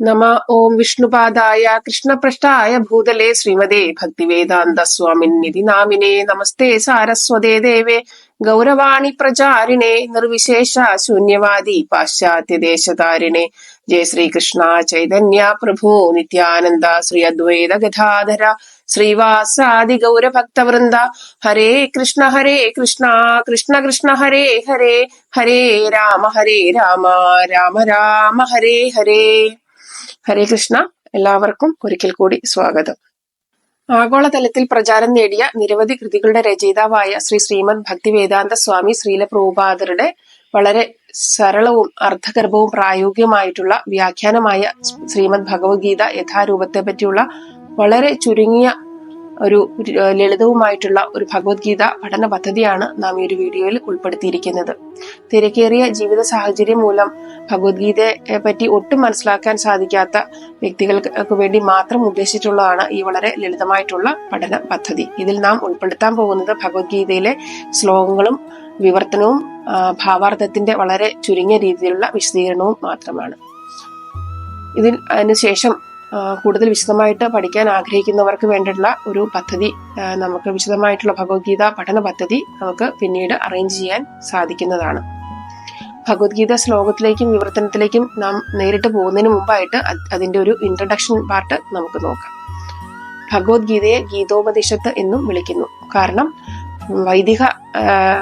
നമ ഓം വിഷ്ണുപാദായ കൃഷ്ണപൃഷ്ഠായ ഭൂതലേ ശ്രീമതേ ഭക്തിവേദാന്ത സ്വാമിന്നിധി നാമിനെ നമസ്തേ സാരസ്വതേ ദേവേ ഗൗരവാണി പ്രചാരിണേ നിർവിശേഷ ശൂന്യവാദി പാശ്ചാത്യദേശതാരിണേ ജയ ശ്രീകൃഷ്ണ ചൈതന്യ പ്രഭു നിത്യാനന്ദ ശ്രീ അദ്വൈത ഗതാധര ശ്രീവാസാദി ഗൗരഭക്തവൃന്ദ. ഹരേ കൃഷ്ണ ഹരേ കൃഷ്ണ കൃഷ്ണ കൃഷ്ണ ഹരേ ഹരേ ഹരേ രാമ ഹരേ രാമ രാമ രാമ ഹരേ ഹരേ. ഹരേ കൃഷ്ണ എല്ലാവർക്കും ഒരിക്കൽ കൂടി സ്വാഗതം. ആഗോളതലത്തിൽ പ്രചാരം നേടിയ നിരവധി കൃതികളുടെ രചയിതാവായ ശ്രീ ശ്രീമദ് ഭക്തിവേദാന്ത സ്വാമി ശ്രീല പ്രഭുപാദരുടെ വളരെ സരളവും അർത്ഥഗർഭവും പ്രായോഗികമായിട്ടുള്ള വ്യാഖ്യാനമായ ശ്രീമദ് ഭഗവത്ഗീത യഥാരൂപത്തെ പറ്റിയുള്ള വളരെ ചുരുങ്ങിയ ഒരു ലളിതവുമായിട്ടുള്ള ഒരു ഭഗവത്ഗീത പഠന പദ്ധതിയാണ് നാം ഈ ഒരു വീഡിയോയിൽ ഉൾപ്പെടുത്തിയിരിക്കുന്നത്. തിരക്കേറിയ ജീവിത സാഹചര്യം മൂലം ഭഗവത്ഗീതയെ പറ്റി ഒട്ടും മനസ്സിലാക്കാൻ സാധിക്കാത്ത വ്യക്തികൾക്ക് വേണ്ടി മാത്രം ഉദ്ദേശിച്ചിട്ടുള്ളതാണ് ഈ വളരെ ലളിതമായിട്ടുള്ള പഠന പദ്ധതി. ഇതിൽ നാം ഉൾപ്പെടുത്താൻ പോകുന്നത് ഭഗവത്ഗീതയിലെ ശ്ലോകങ്ങളും വിവർത്തനവും ഭാവാർത്ഥത്തിന്റെ വളരെ ചുരുങ്ങിയ രീതിയിലുള്ള വിശദീകരണവും മാത്രമാണ്. ഇതിന് അതിനുശേഷം കൂടുതൽ വിശദമായിട്ട് പഠിക്കാൻ ആഗ്രഹിക്കുന്നവർക്ക് വേണ്ടിയിട്ടുള്ള ഒരു പദ്ധതി നമുക്ക് വിശദമായിട്ടുള്ള ഭഗവത്ഗീത പഠന പദ്ധതി നമുക്ക് പിന്നീട് അറേഞ്ച് ചെയ്യാൻ സാധിക്കുന്നതാണ്. ഭഗവത്ഗീത ശ്ലോകത്തിലേക്കും വിവർത്തനത്തിലേക്കും നാം നേരിട്ട് പോകുന്നതിന് മുമ്പായിട്ട് അതിന്റെ ഒരു ഇൻട്രഡക്ഷൻ പാർട്ട് നമുക്ക് നോക്കാം. ഭഗവത്ഗീതയെ ഗീതോപദേശത്ത് എന്നും വിളിക്കുന്നു. കാരണം വൈദിക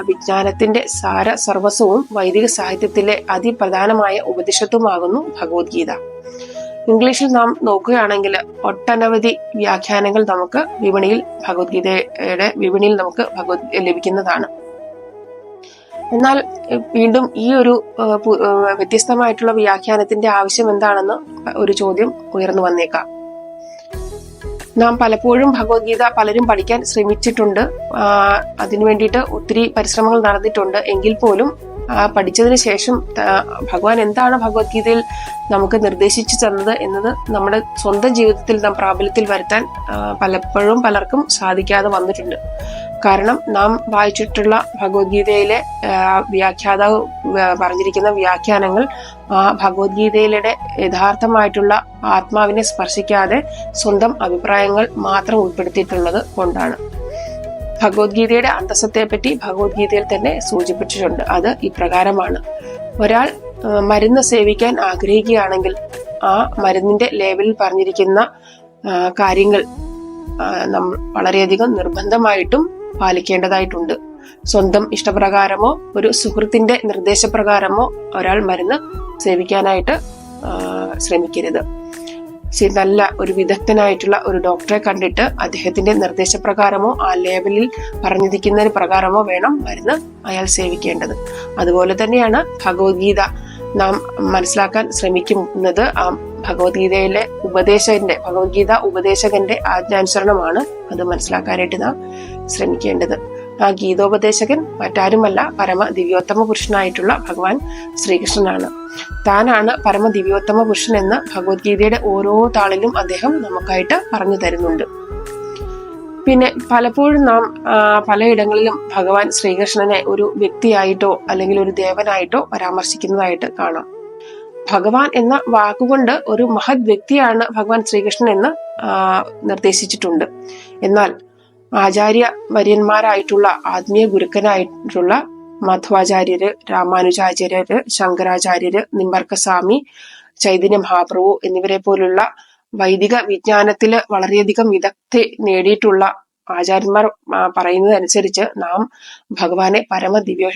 വിജ്ഞാനത്തിന്റെ സാര സർവസ്വവും വൈദിക സാഹിത്യത്തിലെ അതിപ്രധാനമായ ഉപദേശത്വമാകുന്നു ഭഗവത്ഗീത. ഇംഗ്ലീഷിൽ നാം നോക്കുകയാണെങ്കിൽ ഒട്ടനവധി വ്യാഖ്യാനങ്ങൾ നമുക്ക് വിപണിയിൽ ഭഗവത്ഗീതയുടെ വിപണിയിൽ നമുക്ക് ഭഗവത് ലഭിക്കുന്നതാണ്. എന്നാൽ വീണ്ടും ഈ ഒരു വ്യത്യസ്തമായിട്ടുള്ള വ്യാഖ്യാനത്തിന്റെ ആവശ്യം എന്താണെന്ന് ഒരു ചോദ്യം ഉയർന്നു വന്നേക്കാം. നാം പലപ്പോഴും ഭഗവത്ഗീത പലരും പഠിക്കാൻ ശ്രമിച്ചിട്ടുണ്ട്. അതിനു വേണ്ടിയിട്ട് ഒത്തിരി പരിശ്രമങ്ങൾ നടന്നിട്ടുണ്ട്. എങ്കിൽ പോലും പഠിച്ചതിന് ശേഷം ഭഗവാൻ എന്താണ് ഭഗവത്ഗീതയിൽ നമുക്ക് നിർദ്ദേശിച്ചു തന്നത് എന്നത് നമ്മുടെ സ്വന്തം ജീവിതത്തിൽ നാം പ്രാബല്യത്തിൽ വരുത്താൻ പലപ്പോഴും പലർക്കും സാധിക്കാതെ വന്നിട്ടുണ്ട്. കാരണം നാം വായിച്ചിട്ടുള്ള ഭഗവത്ഗീതയിലെ വ്യാഖ്യാതാവ് പറഞ്ഞിരിക്കുന്ന വ്യാഖ്യാനങ്ങൾ ആ ഭഗവത്ഗീതയിലെ യഥാർത്ഥമായിട്ടുള്ള ആത്മാവിനെ സ്പർശിക്കാതെ സ്വന്തം അഭിപ്രായങ്ങൾ മാത്രം ഉൾപ്പെടുത്തിയിട്ടുള്ളത് കൊണ്ടാണ്. ഭഗവത്ഗീതയുടെ അന്തസ്സത്തെ പറ്റി ഭഗവത്ഗീതയിൽ തന്നെ സൂചിപ്പിച്ചിട്ടുണ്ട്. അത് ഇപ്രകാരമാണ്. ഒരാൾ മരുന്ന് സേവിക്കാൻ ആഗ്രഹിക്കുകയാണെങ്കിൽ ആ മരുന്നിന്റെ ലേബലിൽ പറഞ്ഞിരിക്കുന്ന കാര്യങ്ങൾ നമ്മൾ വളരെയധികം നിർബന്ധമായിട്ടും പാലിക്കേണ്ടതായിട്ടുണ്ട്. സ്വന്തം ഇഷ്ടപ്രകാരമോ ഒരു സുഹൃത്തിന്റെ നിർദ്ദേശപ്രകാരമോ ഒരാൾ മരുന്ന് സേവിക്കാനായിട്ട് ശ്രമിക്കരുത്. നല്ല ഒരു വിദഗ്ധനായിട്ടുള്ള ഒരു ഡോക്ടറെ കണ്ടിട്ട് അദ്ദേഹത്തിന്റെ നിർദ്ദേശപ്രകാരമോ ആ ലേബലിൽ പറഞ്ഞിരിക്കുന്നതിന് പ്രകാരമോ വേണം മരുന്ന് അയാൾ സേവിക്കേണ്ടത്. അതുപോലെ തന്നെയാണ് ഭഗവത്ഗീത നാം മനസ്സിലാക്കാൻ ശ്രമിക്കുന്നത്. ആ ഭഗവത്ഗീതയിലെ ഉപദേശകന്റെ ഭഗവത്ഗീത ഉപദേശകന്റെ ആജ്ഞാനുസരണമാണ് അത് മനസ്സിലാക്കാനായിട്ട് നാം ശ്രമിക്കേണ്ടത്. ആ ഗീതോപദേശകൻ മറ്റാരുമല്ല പരമ ദിവ്യോത്തമ പുരുഷനായിട്ടുള്ള ഭഗവാൻ ശ്രീകൃഷ്ണനാണ്. താനാണ് പരമ ദിവ്യോത്തമ പുരുഷൻ എന്ന് ഭഗവത്ഗീതയുടെ ഓരോ താളിലും അദ്ദേഹം നമുക്കായിട്ട് പറഞ്ഞു തരുന്നുണ്ട്. പിന്നെ പലപ്പോഴും നാം പലയിടങ്ങളിലും ഭഗവാൻ ശ്രീകൃഷ്ണനെ ഒരു വ്യക്തിയായിട്ടോ അല്ലെങ്കിൽ ഒരു ദേവനായിട്ടോ പരാമർശിക്കുന്നതായിട്ട് കാണാം. ഭഗവാൻ എന്ന വാക്കുകൊണ്ട് ഒരു മഹത് വ്യക്തിയാണ് ഭഗവാൻ ശ്രീകൃഷ്ണൻ എന്ന് നിർദ്ദേശിച്ചിട്ടുണ്ട്. എന്നാൽ ആചാര്യ വര്യന്മാരായിട്ടുള്ള ആത്മീയ ഗുരുക്കനായിട്ടുള്ള മധ്വാചാര്യര് രാമാനുജാചാര്യര് ശങ്കരാചാര്യര് നിമ്പർക്കസ്വാമി ചൈതന്യ മഹാപ്രഭു എന്നിവരെ പോലുള്ള വൈദിക വിജ്ഞാനത്തിൽ വളരെയധികം വിദഗ്ധ നേടിയിട്ടുള്ള ആചാര്യന്മാർ പറയുന്നതനുസരിച്ച് നാം ഭഗവാനെ പരമ ദിവ്യോ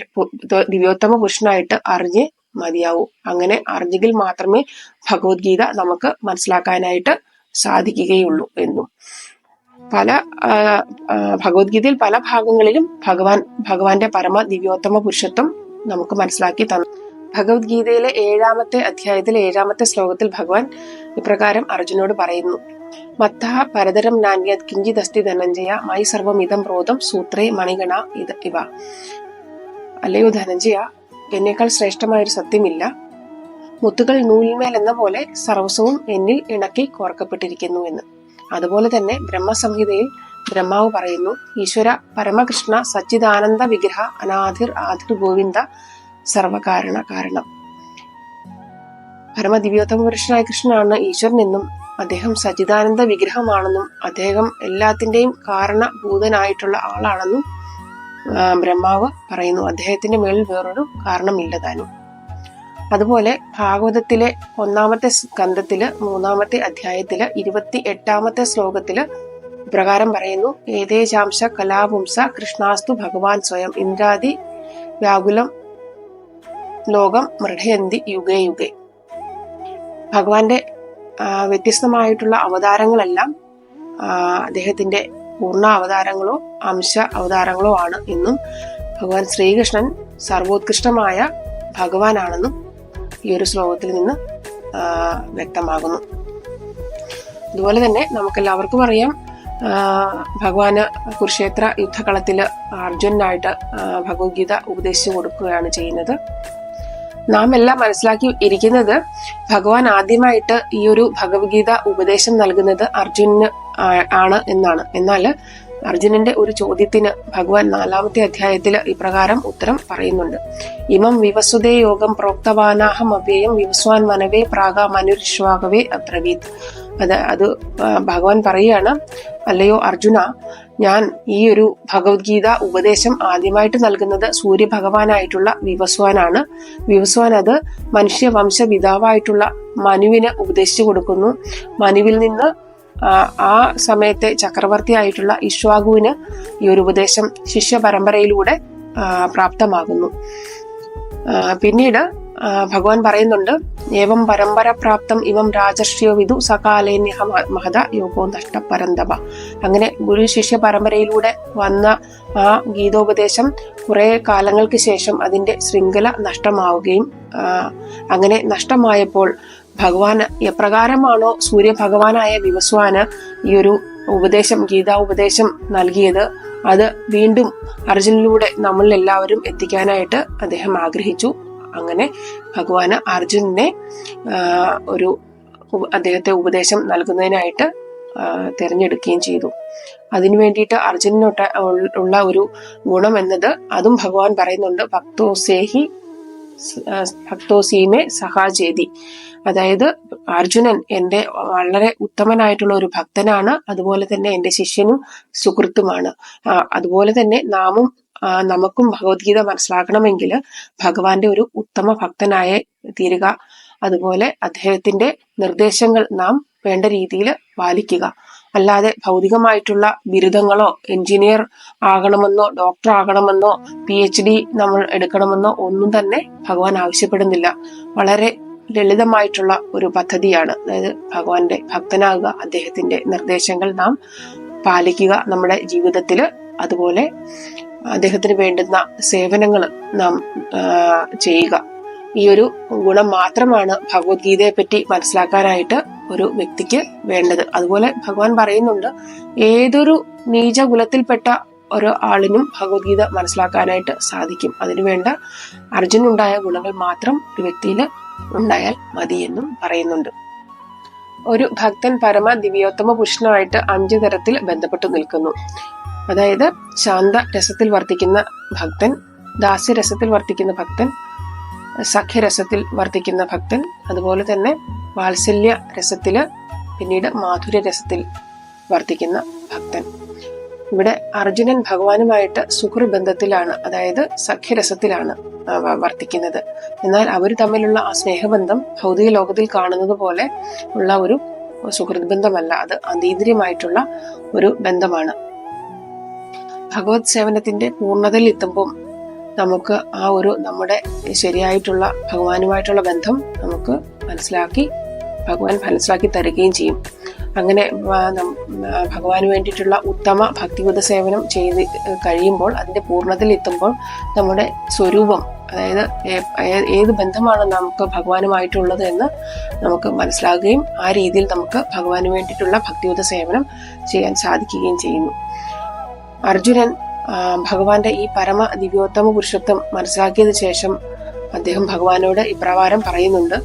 ദിവ്യോത്തമ പുരുഷനായിട്ട് അറിഞ്ഞ് മതിയാവൂ. അങ്ങനെ അറിഞ്ഞെങ്കിൽ മാത്രമേ ഭഗവത്ഗീത നമുക്ക് മനസ്സിലാക്കാനായിട്ട് സാധിക്കുകയുള്ളൂ എന്നും. പല ഭഗവത്ഗീതയിൽ പല ഭാഗങ്ങളിലും ഭഗവാൻ ഭഗവാന്റെ പരമ ദിവ്യോത്തമ പുരുഷത്വം നമുക്ക് മനസ്സിലാക്കി തന്നു. ഭഗവത്ഗീതയിലെ ഏഴാമത്തെ അധ്യായത്തിലെ ഏഴാമത്തെ ശ്ലോകത്തിൽ ഭഗവാൻ ഇപ്രകാരം അർജുനോട് പറയുന്നു മത്ത പരതരം നാന്യത് കിഞ്ചിതസ്തി ധനഞ്ജയ മൈ സർവമിതം പ്രോതം സൂത്രേ മണികണ ഇത് ഇവ. അല്ലയോ ധനഞ്ജയ എന്നേക്കാൾ ശ്രേഷ്ഠമായൊരു സത്യമില്ല. മുത്തുകൾ നൂലിന്മേൽ എന്ന പോലെ സർവസവും എന്നിൽ ഇണക്കി കോർക്കപ്പെട്ടിരിക്കുന്നു എന്ന്. അതുപോലെ തന്നെ ബ്രഹ്മസംഹിതയിൽ ബ്രഹ്മാവ് പറയുന്നു ഈശ്വര പരമകൃഷ്ണ സച്ചിദാനന്ദ വിഗ്രഹ അനാധിർ ആധിർ ഗോവിന്ദ സർവകാരണ കാരണം. പരമദിവ്യോത്തമ പുരുഷനായ കൃഷ്ണനാണ് ഈശ്വരനെന്നും അദ്ദേഹം സച്ചിദാനന്ദ വിഗ്രഹമാണെന്നും അദ്ദേഹം എല്ലാത്തിന്റെയും കാരണഭൂതനായിട്ടുള്ള ആളാണെന്നും ബ്രഹ്മാവ് പറയുന്നു. അദ്ദേഹത്തിന്റെ മേളിൽ വേറൊരു കാരണമില്ല താനും. അതുപോലെ ഭാഗവതത്തിലെ ഒന്നാമത്തെ സ്കന്ധത്തിൽ മൂന്നാമത്തെ അധ്യായത്തിൽ ഇരുപത്തി എട്ടാമത്തെ ശ്ലോകത്തിൽ പ്രകാരം പറയുന്നു ഏതേശാംശ കലാപുംസ കൃഷ്ണാസ്തു ഭഗവാൻ സ്വയം ഇന്ദ്രാദി വ്യാകുലം ലോകം മൃഢയന്തി യുഗേ യുഗേ. ഭഗവാന്റെ വ്യത്യസ്തമായിട്ടുള്ള അവതാരങ്ങളെല്ലാം അദ്ദേഹത്തിന്റെ പൂർണ അവതാരങ്ങളോ അംശ അവതാരങ്ങളോ ആണ് എന്നും ഭഗവാൻ ശ്രീകൃഷ്ണൻ സർവോത്കൃഷ്ടമായ ഭഗവാനാണെന്നും ഈ ഒരു ശ്ലോകത്തിൽ നിന്ന് വ്യക്തമാകുന്നു. അതുപോലെ തന്നെ നമുക്കെല്ലാവർക്കും അറിയാം ഭഗവാന് കുരുക്ഷേത്ര യുദ്ധകളത്തിൽ അർജുനായിട്ട് ഭഗവത്ഗീത ഉപദേശിച്ചു കൊടുക്കുകയാണ് ചെയ്യുന്നത്. നാം എല്ലാം മനസ്സിലാക്കി ഇരിക്കുന്നത് ഭഗവാൻ ആദ്യമായിട്ട് ഈ ഒരു ഭഗവത്ഗീത ഉപദേശം നൽകുന്നത് അർജുനന് ആണ് എന്നാണ്. എന്നാൽ അർജുനന്റെ ഒരു ചോദ്യത്തിന് ഭഗവാൻ നാലാമത്തെ അധ്യായത്തിൽ ഇപ്രകാരം ഉത്തരം പറയുന്നുണ്ട്. ഇമം വിവസുതേ യോഗം പ്രോക്തവാനാഹം അവ്യയം വിവസ്വാൻ മനവേ പ്രാഗ മനുരിഷ്വാകവേ അബ്രവീത് അത് അത് ഭഗവാൻ പറയുകയാണ് അല്ലയോ അർജുന ഞാൻ ഈ ഒരു ഭഗവത്ഗീത ഉപദേശം ആദ്യമായിട്ട് നൽകുന്നത് സൂര്യഭഗവാനായിട്ടുള്ള വിവസ്വാനാണ്. വിവസ്വാൻ അത് മനുഷ്യവംശ പിതാവായിട്ടുള്ള മനുവിന് ഉപദേശിച്ചു കൊടുക്കുന്നു. മനുവിൽ നിന്ന് ആ, സമയത്തെ ചക്രവർത്തിയായിട്ടുള്ള ഇഷ്വാഗുവിന് ഈ ഒരു ഉപദേശം ശിഷ്യ പരമ്പരയിലൂടെ പ്രാപ്തമാകുന്നു. പിന്നീട് ഭഗവാൻ പറയുന്നുണ്ട് ഏവം പരമ്പര പ്രാപ്തം ഇവം രാജർഷിയോ വിദു സകാലേന്യഹ മഹത യോഗോ നഷ്ടപരന്തപ. അങ്ങനെ ഗുരു ശിഷ്യ പരമ്പരയിലൂടെ വന്ന ആ ഗീതോപദേശം കുറെ കാലങ്ങൾക്ക് ശേഷം അതിന്റെ ശൃംഖല നഷ്ടമാവുകയും അങ്ങനെ നഷ്ടമായപ്പോൾ ഭഗവാൻ എപ്രകാരമാണോ സൂര്യഭഗവാനായ വിവസ്വാന് ഈ ഒരു ഉപദേശം ഗീതാ ഉപദേശം നൽകിയത് അത് വീണ്ടും അർജുനിലൂടെ നമ്മൾ എല്ലാവരും എത്തിക്കാനായിട്ട് അദ്ദേഹം ആഗ്രഹിച്ചു. അങ്ങനെ ഭഗവാന് അർജുനനെ ഒരു അദ്ദേഹത്തെ ഉപദേശം നൽകുന്നതിനായിട്ട് തിരഞ്ഞെടുക്കുകയും ചെയ്തു. അതിനു വേണ്ടിയിട്ട് അർജുനനൊട്ട ഉള്ള ഒരു ഗുണം എന്നത് അതും ഭഗവാൻ പറയുന്നുണ്ട് ഭക്തോസേഹി ഭക്തോസീമെ സഹാചേതി അതായത് അർജുനൻ എന്റെ വളരെ ഉത്തമനായിട്ടുള്ള ഒരു ഭക്തനാണ്. അതുപോലെ തന്നെ എന്റെ ശിഷ്യനും സുഹൃത്തുമാണ്. അതുപോലെ തന്നെ നാമും നമുക്കും ഭഗവത്ഗീത മനസ്സിലാക്കണമെങ്കിൽ ഭഗവാന്റെ ഒരു ഉത്തമ ഭക്തനായ തീരുക. അതുപോലെ അദ്ദേഹത്തിന്റെ നിർദ്ദേശങ്ങൾ നാം വേണ്ട രീതിയിൽ പാലിക്കുക. അല്ലാതെ ഭൗതികമായിട്ടുള്ള ബിരുദങ്ങളോ എഞ്ചിനീയർ ആകണമെന്നോ ഡോക്ടർ ആകണമെന്നോ പി എച്ച് ഡി നമ്മൾ എടുക്കണമെന്നോ ഒന്നും തന്നെ ഭഗവാൻ ആവശ്യപ്പെടുന്നില്ല. വളരെ ലളിതമായിട്ടുള്ള ഒരു പദ്ധതിയാണ്. അതായത് ഭഗവാന്റെ ഭക്തനാകുക അദ്ദേഹത്തിന്റെ നിർദ്ദേശങ്ങൾ നാം പാലിക്കുക നമ്മുടെ ജീവിതത്തിൽ അതുപോലെ അദ്ദേഹത്തിന് വേണ്ടുന്ന സേവനങ്ങൾ നാം ചെയ്യുക. ഈ ഒരു ഗുണം മാത്രമാണ് ഭഗവത്ഗീതയെ പറ്റി മനസ്സിലാക്കാനായിട്ട് ഒരു വ്യക്തിക്ക് വേണ്ടത്. അതുപോലെ ഭഗവാൻ പറയുന്നുണ്ട് ഏതൊരു നീച കുലത്തിൽപ്പെട്ട ഒരു ആളിനും ഭഗവത്ഗീത മനസ്സിലാക്കാനായിട്ട് സാധിക്കും. അതിനുവേണ്ട അർജുനുണ്ടായ ഗുണങ്ങൾ മാത്രം ഒരു വ്യക്തിയിൽ ഉണ്ടായാൽ മതിയെന്നും പറയുന്നുണ്ട്. ഒരു ഭക്തൻ പരമ ദിവ്യോത്തമ പുരുഷനുമായിട്ട് അഞ്ചു തരത്തിൽ ബന്ധപ്പെട്ടു നിൽക്കുന്നു. അതായത് ശാന്ത രസത്തിൽ വർത്തിക്കുന്ന ഭക്തൻ ദാസ്യരസത്തിൽ വർത്തിക്കുന്ന ഭക്തൻ സഖ്യരസത്തിൽ വർത്തിക്കുന്ന ഭക്തൻ അതുപോലെ തന്നെ വാത്സല്യ രസത്തിൽ പിന്നീട് മാധുര്യ രസത്തിൽ വർത്തിക്കുന്ന ഭക്തൻ. ഇവിടെ അർജുനൻ ഭഗവാനുമായിട്ട് സുഹൃബന്ധത്തിലാണ് അതായത് സഖ്യരസത്തിലാണ് വർത്തിക്കുന്നത്. എന്നാൽ അവർ തമ്മിലുള്ള ആ സ്നേഹബന്ധം ഭൗതിക ലോകത്തിൽ കാണുന്നത് പോലെ ഉള്ള ഒരു സുഹൃത് ബന്ധമല്ല. അത് അതീന്ദ്രിയമായിട്ടുള്ള ഒരു ബന്ധമാണ്. ഭഗവത് സേവനത്തിന്റെ പൂർണതയിൽ എത്തുമ്പോൾ നമുക്ക് ആ ഒരു നമ്മുടെ ശരിയായിട്ടുള്ള ഭഗവാനുമായിട്ടുള്ള ബന്ധം നമുക്ക് മനസ്സിലാക്കി ഭഗവാൻ മനസ്സിലാക്കി തരികയും ചെയ്യും. അങ്ങനെ ഭഗവാന് വേണ്ടിയിട്ടുള്ള ഉത്തമ ഭക്തിഗത സേവനം ചെയ്ത് കഴിയുമ്പോൾ അതിന്റെ പൂർണത്തിൽ എത്തുമ്പോൾ നമ്മുടെ സ്വരൂപം അതായത് ഏത് ബന്ധമാണ് നമുക്ക് ഭഗവാനുമായിട്ടുള്ളത് എന്ന് നമുക്ക് മനസ്സിലാകുകയും ആ രീതിയിൽ നമുക്ക് ഭഗവാന് വേണ്ടിയിട്ടുള്ള ഭക്തിഗത സേവനം ചെയ്യാൻ സാധിക്കുകയും ചെയ്യുന്നു. അർജുനൻ ഭഗവാന്റെ ഈ പരമ ദിവ്യോത്തമ പുരുഷത്വം മനസ്സിലാക്കിയതിനു ശേഷം അദ്ദേഹം ഭഗവാനോട് ഇപ്രകാരം പറയുന്നുണ്ട്.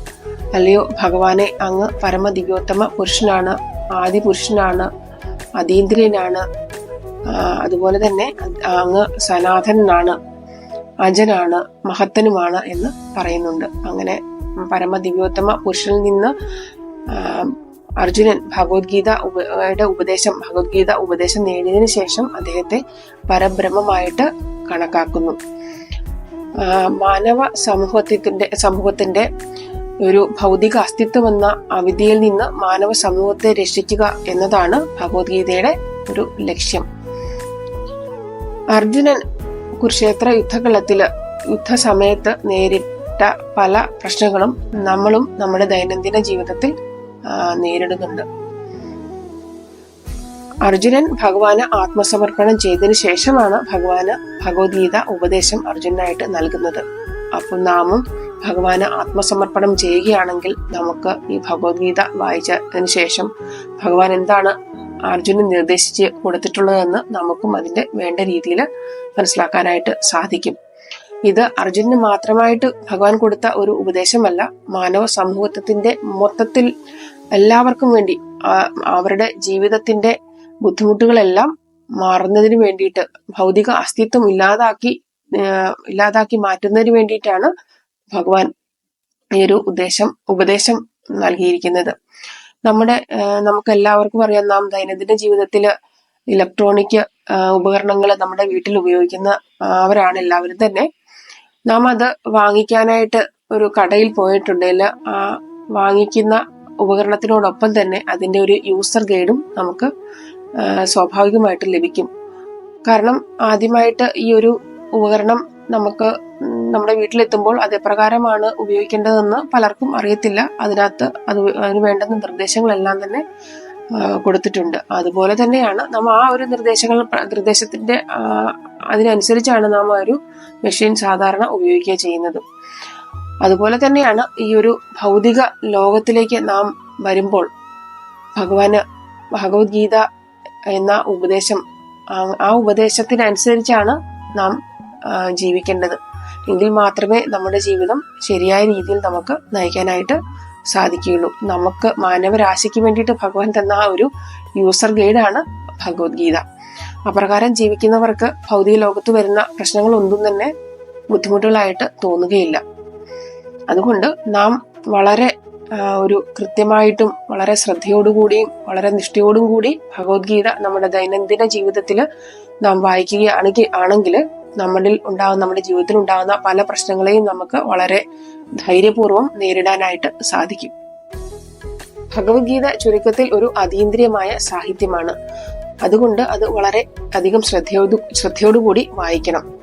അല്ലയോ ഭഗവാനെ അങ്ങ് പരമ ദിവ്യോത്തമ പുരുഷനാണ് ആദി പുരുഷനാണ് അതീന്ദ്രിയനാണ് അതുപോലെ തന്നെ അങ്ങ് സനാതനാണ് അജനാണ് മഹത്തനുമാണ് എന്ന് പറയുന്നുണ്ട്. അങ്ങനെ പരമദിവ്യോത്തമ പുരുഷനിൽ നിന്ന് അർജുനൻ ഭഗവത്ഗീത ഉപയുടെ ഉപദേശം ഭഗവത്ഗീത ഉപദേശം നേടിയതിനു ശേഷം അദ്ദേഹത്തെ പരബ്രഹ്മമായിട്ട് കണക്കാക്കുന്നു. മാനവ സമൂഹത്തിന്റെ സമൂഹത്തിന്റെ ഒരു ഭൗതിക അസ്തിത്വം എന്ന അവിദ്യയിൽ നിന്ന് മാനവ സമൂഹത്തെ രക്ഷിക്കുക എന്നതാണ് ഭഗവത്ഗീതയുടെ ഒരു ലക്ഷ്യം. അർജുനൻ കുരുക്ഷേത്ര യുദ്ധകളത്തിൽ യുദ്ധസമയത്ത് നേരിട്ട പല പ്രശ്നങ്ങളും നമ്മളും നമ്മുടെ ദൈനംദിന ജീവിതത്തിൽ നേരിടുന്നുണ്ട്. അർജുനൻ ഭഗവാന് ആത്മസമർപ്പണം ചെയ്തതിനു ശേഷമാണ് ഭഗവാന് ഭഗവത്ഗീത ഉപദേശം അർജുനായിട്ട് നൽകുന്നത്. അപ്പോൾ നാമും ഭഗവാന് ആത്മസമർപ്പണം ചെയ്യുകയാണെങ്കിൽ നമുക്ക് ഈ ഭഗവത്ഗീത വായിച്ചതിന് ശേഷം ഭഗവാൻ എന്താണ് അർജുനൻ നിർദ്ദേശിച്ച് കൊടുത്തിട്ടുള്ളതെന്ന് നമുക്കും അതിന്റെ വേണ്ട രീതിയിൽ മനസ്സിലാക്കാനായിട്ട് സാധിക്കും. ഇത് അർജുനന് മാത്രമായിട്ട് ഭഗവാൻ കൊടുത്ത ഒരു ഉപദേശമല്ല. മാനവ സമൂഹത്തിന്റെ മൊത്തത്തിൽ എല്ലാവർക്കും വേണ്ടി അവരുടെ ജീവിതത്തിന്റെ ബുദ്ധിമുട്ടുകളെല്ലാം മാറുന്നതിന് വേണ്ടിയിട്ട് ഭൗതിക അസ്തിത്വം ഇല്ലാതാക്കി ഇല്ലാതാക്കി മാറ്റുന്നതിന് വേണ്ടിയിട്ടാണ് ഭഗവാൻ ഈ ഒരു ഉദ്ദേശം ഉപദേശം നൽകിയിരിക്കുന്നത്. നമ്മുടെ നമുക്ക് എല്ലാവർക്കും അറിയാം നാം ദൈനംദിന ജീവിതത്തിൽ ഇലക്ട്രോണിക് ഉപകരണങ്ങൾ നമ്മുടെ വീട്ടിൽ ഉപയോഗിക്കുന്ന അവരാണ് എല്ലാവരും തന്നെ. നാം അത് വാങ്ങിക്കാനായിട്ട് ഒരു കടയിൽ പോയിട്ടുണ്ടെങ്കിൽ ആ വാങ്ങിക്കുന്ന ഉപകരണത്തിനോടൊപ്പം തന്നെ അതിന്റെ ഒരു യൂസർ ഗൈഡും നമുക്ക് സ്വാഭാവികമായിട്ട് ലഭിക്കും. കാരണം ആദ്യമായിട്ട് ഈ ഒരു ഉപകരണം നമുക്ക് നമ്മുടെ വീട്ടിലെത്തുമ്പോൾ അത് എപ്രകാരമാണ് ഉപയോഗിക്കേണ്ടതെന്ന് പലർക്കും അറിയത്തില്ല. അതിനകത്ത് അത് അതിന് വേണ്ടുന്ന നിർദ്ദേശങ്ങളെല്ലാം തന്നെ കൊടുത്തിട്ടുണ്ട്. അതുപോലെ തന്നെയാണ് നാം ആ ഒരു നിർദ്ദേശങ്ങൾ നിർദ്ദേശത്തിന്റെ അതിനനുസരിച്ചാണ് നാം ആ ഒരു മെഷീൻ സാധാരണ ഉപയോഗിക്കുക ചെയ്യുന്നത്. അതുപോലെ തന്നെയാണ് ഈ ഒരു ഭൗതിക ലോകത്തിലേക്ക് നാം വരുമ്പോൾ ഭഗവാന് ഭഗവത്ഗീത എന്ന ഉപദേശം ആ- ഉപദേശത്തിനനുസരിച്ചാണ് നാം ജീവിക്കേണ്ടത്. എങ്കിൽ മാത്രമേ നമ്മുടെ ജീവിതം ശരിയായ രീതിയിൽ നമുക്ക് നയിക്കാനായിട്ട് സാധിക്കുകയുള്ളൂ. നമുക്ക് മാനവരാശിക്ക് വേണ്ടിയിട്ട് ഭഗവാൻ തന്ന ആ ഒരു യൂസർ ഗൈഡാണ് ഭഗവത്ഗീത. അപ്രകാരം ജീവിക്കുന്നവർക്ക് ഭൗതിക ലോകത്ത് വരുന്ന പ്രശ്നങ്ങൾ ഒന്നും തന്നെ ബുദ്ധിമുട്ടുകളായിട്ട് തോന്നുകയില്ല. അതുകൊണ്ട് നാം വളരെ ഒരു കൃത്യമായിട്ടും വളരെ ശ്രദ്ധയോടുകൂടിയും വളരെ നിഷ്ഠയോടും കൂടി ഭഗവത്ഗീത നമ്മുടെ ദൈനംദിന ജീവിതത്തിൽ നാം വായിക്കുകയാണെങ്കിൽ ആണെങ്കിൽ നമ്മളിൽ ഉണ്ടാകുന്ന നമ്മുടെ ജീവിതത്തിൽ ഉണ്ടാകുന്ന പല പ്രശ്നങ്ങളെയും നമുക്ക് വളരെ ധൈര്യപൂർവം നേരിടാനായിട്ട് സാധിക്കും. ഭഗവത്ഗീത ചുരുക്കത്തിൽ ഒരു അതീന്ദ്രിയമായ സാഹിത്യമാണ്. അതുകൊണ്ട് അത് വളരെ അധികം ശ്രദ്ധയോട് ശ്രദ്ധയോടുകൂടി വായിക്കണം.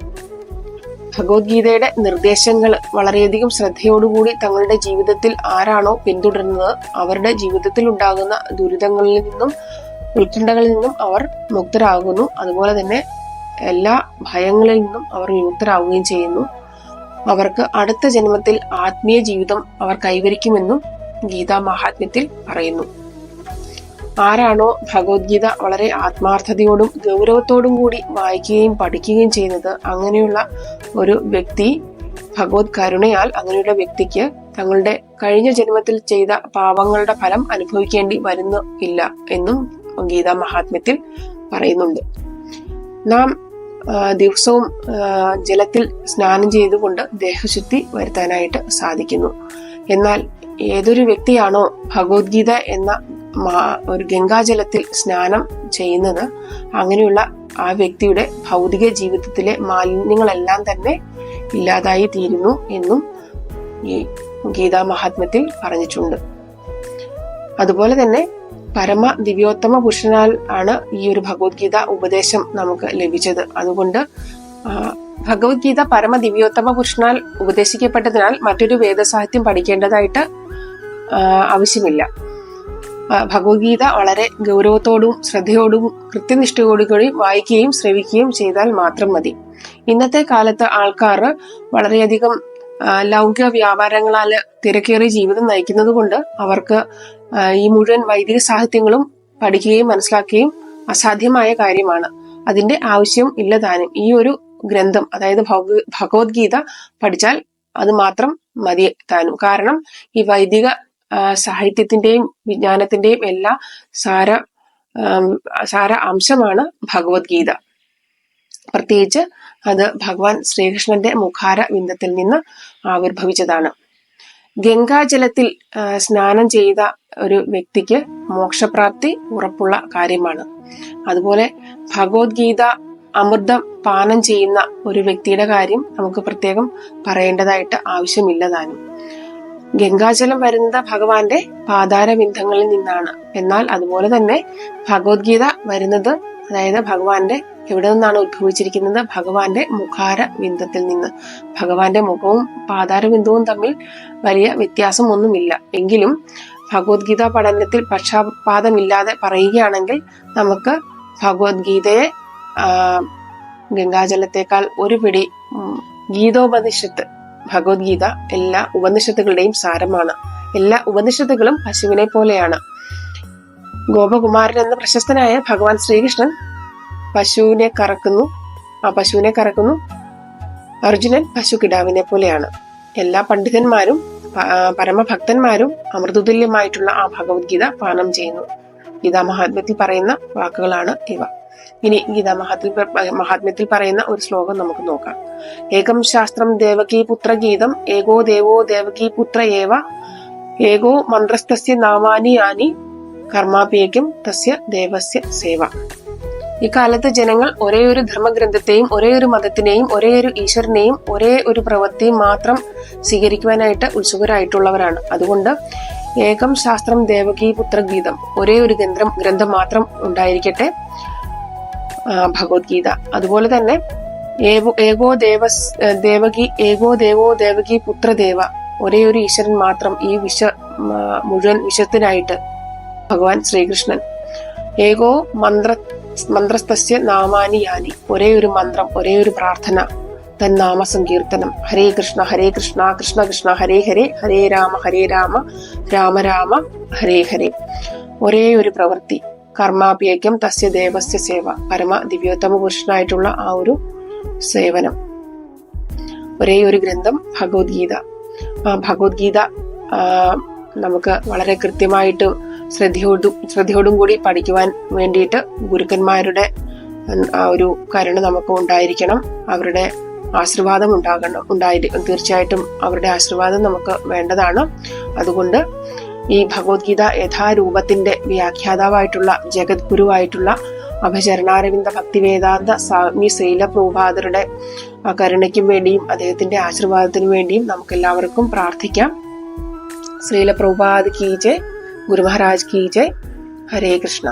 ഭഗവത്ഗീതയുടെ നിർദ്ദേശങ്ങൾ വളരെയധികം ശ്രദ്ധയോടുകൂടി തങ്ങളുടെ ജീവിതത്തിൽ ആരാണോ പിന്തുടരുന്നത് അവരുടെ ജീവിതത്തിൽ ഉണ്ടാകുന്ന ദുരിതങ്ങളിൽ നിന്നും ഉത്കണ്ഠകളിൽ നിന്നും അവർ മുക്തരാകുന്നു. അതുപോലെ തന്നെ എല്ലാ ഭയങ്ങളിൽ നിന്നും അവർ വിമുക്തരാകുകയും ചെയ്യുന്നു. അവർക്ക് അടുത്ത ജന്മത്തിൽ ആത്മീയ ജീവിതം അവർ കൈവരിക്കുമെന്നും ഗീതാ മഹാത്മ്യത്തിൽ പറയുന്നു. ആരാണോ ഭഗവത്ഗീത വളരെ ആത്മാർത്ഥതയോടും ഗൗരവത്തോടും കൂടി വായിക്കുകയും പഠിക്കുകയും ചെയ്യുന്നത് അങ്ങനെയുള്ള ഒരു വ്യക്തി ഭഗവത് കരുണയാൽ അങ്ങനെയുള്ള വ്യക്തിക്ക് തങ്ങളുടെ കഴിഞ്ഞ ജന്മത്തിൽ ചെയ്ത പാപങ്ങളുടെ ഫലം അനുഭവിക്കേണ്ടി വരുന്ന ഇല്ല എന്നും ഗീതാ മഹാത്മ്യത്തിൽ പറയുന്നുണ്ട്. നാം ദിവസവും ജലത്തിൽ സ്നാനം ചെയ്തുകൊണ്ട് ദേഹശുദ്ധി വരുത്താനായിട്ട് സാധിക്കുന്നു. എന്നാൽ ഏതൊരു വ്യക്തിയാണോ ഭഗവത്ഗീത എന്ന ഒരു ഗംഗാജലത്തിൽ സ്നാനം ചെയ്യുന്നത് അങ്ങനെയുള്ള ആ വ്യക്തിയുടെ ഭൗതിക ജീവിതത്തിലെ മാലിന്യങ്ങളെല്ലാം തന്നെ ഇല്ലാതായി തീരുന്നു എന്നും ഈ ഗീതാ മഹാത്മ്യത്തിൽ പറഞ്ഞിട്ടുണ്ട്. അതുപോലെ തന്നെ പരമ ദിവ്യോത്തമ പുരുഷനാൽ ആണ് ഈ ഒരു ഭഗവത്ഗീത ഉപദേശം നമുക്ക് ലഭിച്ചത്. അതുകൊണ്ട് ഭഗവത്ഗീത പരമ ദിവ്യോത്തമ പുരുഷനാൽ ഉപദേശിക്കപ്പെട്ടതിനാൽ മറ്റൊരു വേദസാഹിത്യം പഠിക്കേണ്ടതായിട്ട് ആവശ്യമില്ല. ഭഗവത്ഗീത വളരെ ഗൗരവത്തോടും ശ്രദ്ധയോടും കൃത്യനിഷ്ഠയോടും കൂടി വായിക്കുകയും ശ്രവിക്കുകയും ചെയ്താൽ മാത്രം മതി. ഇന്നത്തെ കാലത്ത് ആൾക്കാർ വളരെയധികം ലൗകിക വ്യാപാരങ്ങളാൽ തിരക്കേറിയ ജീവിതം നയിക്കുന്നത് കൊണ്ട് അവർക്ക് ഈ മുഴുവൻ വൈദിക സാഹിത്യങ്ങളും പഠിക്കുകയും മനസ്സിലാക്കുകയും അസാധ്യമായ കാര്യമാണ്. അതിന്റെ ആവശ്യം ഇല്ല താനും. ഈ ഒരു ഗ്രന്ഥം അതായത് ഭഗവ- ഭഗവത്ഗീത പഠിച്ചാൽ അത് മാത്രം മതി താനും. കാരണം ഈ വൈദിക സാഹിത്യത്തിന്റെയും വിജ്ഞാനത്തിന്റെയും എല്ലാ സാര സാര അംശമാണ് ഭഗവത്ഗീത. പ്രത്യേകിച്ച് അത് ഭഗവാൻ ശ്രീകൃഷ്ണന്റെ മുഖാര വിന്ദത്തിൽ നിന്ന് ആവിർഭവിച്ചതാണ്. ഗംഗാജലത്തിൽ സ്നാനം ചെയ്ത ഒരു വ്യക്തിക്ക് മോക്ഷപ്രാപ്തി ഉറപ്പുള്ള കാര്യമാണ്. അതുപോലെ ഭഗവത്ഗീത അമൃതം പാനം ചെയ്യുന്ന ഒരു വ്യക്തിയുടെ കാര്യം നമുക്ക് പ്രത്യേകം പറയേണ്ടതായിട്ട് ആവശ്യമില്ലതാനും ഗംഗാജലം വരുന്നത് ഭഗവാന്റെ പാതാരബിന്ധങ്ങളിൽ നിന്നാണ്. എന്നാൽ അതുപോലെ തന്നെ ഭഗവത്ഗീത വരുന്നത് അതായത് ഭഗവാന്റെ എവിടെ നിന്നാണ് ഉത്ഭവിച്ചിരിക്കുന്നത് ഭഗവാന്റെ മുഖാര ബിന്ദത്തിൽ നിന്ന്. ഭഗവാന്റെ മുഖവും പാതാര ബിന്ദുവും തമ്മിൽ വലിയ വ്യത്യാസം ഒന്നുമില്ല എങ്കിലും ഭഗവത്ഗീത പഠനത്തിൽ പക്ഷാപാതമില്ലാതെ പറയുകയാണെങ്കിൽ നമുക്ക് ഭഗവത്ഗീതയെ ഗംഗാജലത്തെക്കാൾ ഒരു പിടി ഗീതോപനിഷത്ത് ഭഗവത്ഗീത എല്ലാ ഉപനിഷത്തുകളുടെയും സാരമാണ്. എല്ലാ ഉപനിഷത്തുകളും പശുവിനെ പോലെയാണ്. ഗോപകുമാരൻ എന്ന പ്രശസ്തനായ ഭഗവാൻ ശ്രീകൃഷ്ണൻ പശുവിനെ കറക്കുന്നു. ആ പശുവിനെ കറക്കുന്നു. അർജുനൻ പശു കിടാവിനെ പോലെയാണ്. എല്ലാ പണ്ഡിതന്മാരും പരമഭക്തന്മാരും അമൃതതുല്യമായിട്ടുള്ള ആ ഭഗവത്ഗീത പാനം ചെയ്യുന്നു. ഗീതാ മഹാത്മ്യത്തിൽ പറയുന്ന വാക്കുകളാണ് ഇവ. ഇനി ഗീതാ മഹാത്മ്യത്തിൽ പറയുന്ന ഒരു ശ്ലോകം നമുക്ക് നോക്കാം. ഏകം ശാസ്ത്രം ദേവകീ പുത്ര ഗീതം ഏകോ ദേവോ ദേവകീ പുത്ര ഏവ ഏകോ മന്ത്രസ്ഥസ്യ നാമാനി ആനി കർമാപേക്യം തസ്യ ദേവസ്യ സേവ. ഇക്കാലത്ത് ജനങ്ങൾ ഒരേ ഒരു ധർമ്മഗ്രന്ഥത്തെയും ഒരേ ഒരു മതത്തിനെയും ഒരേ ഒരു ഈശ്വരനെയും ഒരേ ഒരു പ്രവൃത്തിയും മാത്രം സ്വീകരിക്കുവാനായിട്ട് ഉത്സുകരായിട്ടുള്ളവരാണ്. അതുകൊണ്ട് ഏകം ശാസ്ത്രം ദേവകീ പുത്രഗീതം ഒരേ ഒരു ഗ്രന്ഥം ഗ്രന്ഥം മാത്രം ഉണ്ടായിരിക്കട്ടെ ഭഗവത്ഗീത. അതുപോലെ തന്നെ ഏകോ ദേവ ദേവകി ഏകോ ദേവോ ദേവകി പുത്രദേവ ഒരേ ഒരു ഈശ്വരൻ മാത്രം ഈ വിശ്വ മുഴുവൻ വിശ്വത്തിനായിട്ട് ഭഗവാൻ ശ്രീകൃഷ്ണൻ. ഏകോ മന്ത്ര മന്ത്രസ്തസ്യ നാമാനി യാനി ഒരേ ഒരു മന്ത്രം ഒരേ ഒരു പ്രാർത്ഥന. തൻ നാമ സങ്കീർത്തനം ഹരേ കൃഷ്ണ ഹരേ കൃഷ്ണ കൃഷ്ണ കൃഷ്ണ ഹരേ ഹരേ ഹരേ രാമ ഹരേ രാമ രാമ രാമ ഹരേ ഹരേ. ഒരേ ഒരു പ്രവൃത്തി. കർമാഭ്യേക്യം തസ്യ ദേവസ്യ സേവ. പരമ ദിവ്യോത്തമ പുരുഷനായിട്ടുള്ള ആ ഒരു സേവനം. ഒരേ ഒരു ഗ്രന്ഥം ഭഗവത്ഗീത. ആ ഭഗവത്ഗീത നമുക്ക് വളരെ കൃത്യമായിട്ട് ശ്രദ്ധയോടും ശ്രദ്ധയോടും കൂടി പഠിക്കുവാൻ വേണ്ടിയിട്ട് ഗുരുക്കന്മാരുടെ ആ ഒരു കരുണ നമുക്ക് ഉണ്ടായിരിക്കണം. അവരുടെ ആശീർവാദം ഉണ്ടാകണം ഉണ്ടായി തീർച്ചയായിട്ടും അവരുടെ ആശീർവാദം നമുക്ക് വേണ്ടതാണ്. അതുകൊണ്ട് ഈ ഭഗവത്ഗീത യഥാരൂപത്തിന്റെ വ്യാഖ്യാതാവായിട്ടുള്ള ജഗദ്ഗുരുവായിട്ടുള്ള അഭചരണാരവിന്ദ ഭക്തിവേദാന്ത സ്വാമി ശൈല പ്രഭാതരുടെ കരുണയ്ക്കും വേണ്ടിയും അദ്ദേഹത്തിന്റെ ആശീർവാദത്തിനു വേണ്ടിയും നമുക്ക് എല്ലാവർക്കും പ്രാർത്ഥിക്കാം. ശ്രീല പ്രഭാത് കീ ജയ് ഗുരു മഹാരാജ് കീ ജയ് ഹരേ കൃഷ്ണ